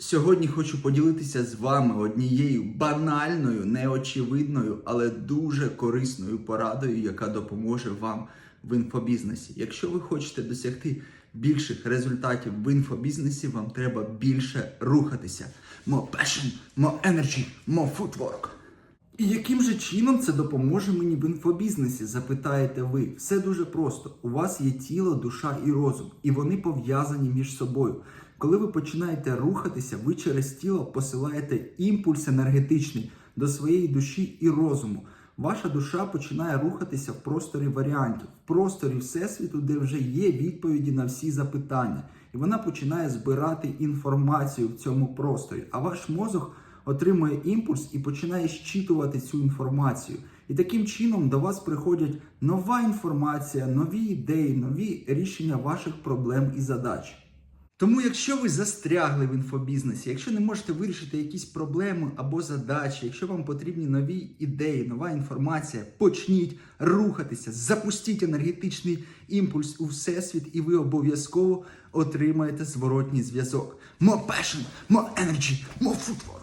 Сьогодні хочу поділитися з вами однією банальною, неочевидною, але дуже корисною порадою, яка допоможе вам в інфобізнесі. Якщо ви хочете досягти більших результатів в інфобізнесі, вам треба більше рухатися. More passion, more energy, more footwork. І яким же чином це допоможе мені в інфобізнесі? Запитаєте ви. Все дуже просто. У вас є тіло, душа і розум, і вони пов'язані між собою. Коли ви починаєте рухатися, ви через тіло посилаєте імпульс енергетичний до своєї душі і розуму. Ваша душа починає рухатися в просторі варіантів, в просторі Всесвіту, де вже є відповіді на всі запитання. І вона починає збирати інформацію в цьому просторі. А ваш мозок отримує імпульс і починає щитувати цю інформацію. І таким чином до вас приходять нова інформація, нові ідеї, нові рішення ваших проблем і задач. Тому, якщо ви застрягли в інфобізнесі, якщо не можете вирішити якісь проблеми або задачі, якщо вам потрібні нові ідеї, нова інформація, почніть рухатися, запустіть енергетичний імпульс у всесвіт, і ви обов'язково отримаєте зворотній зв'язок. More passion, more energy, more footwork.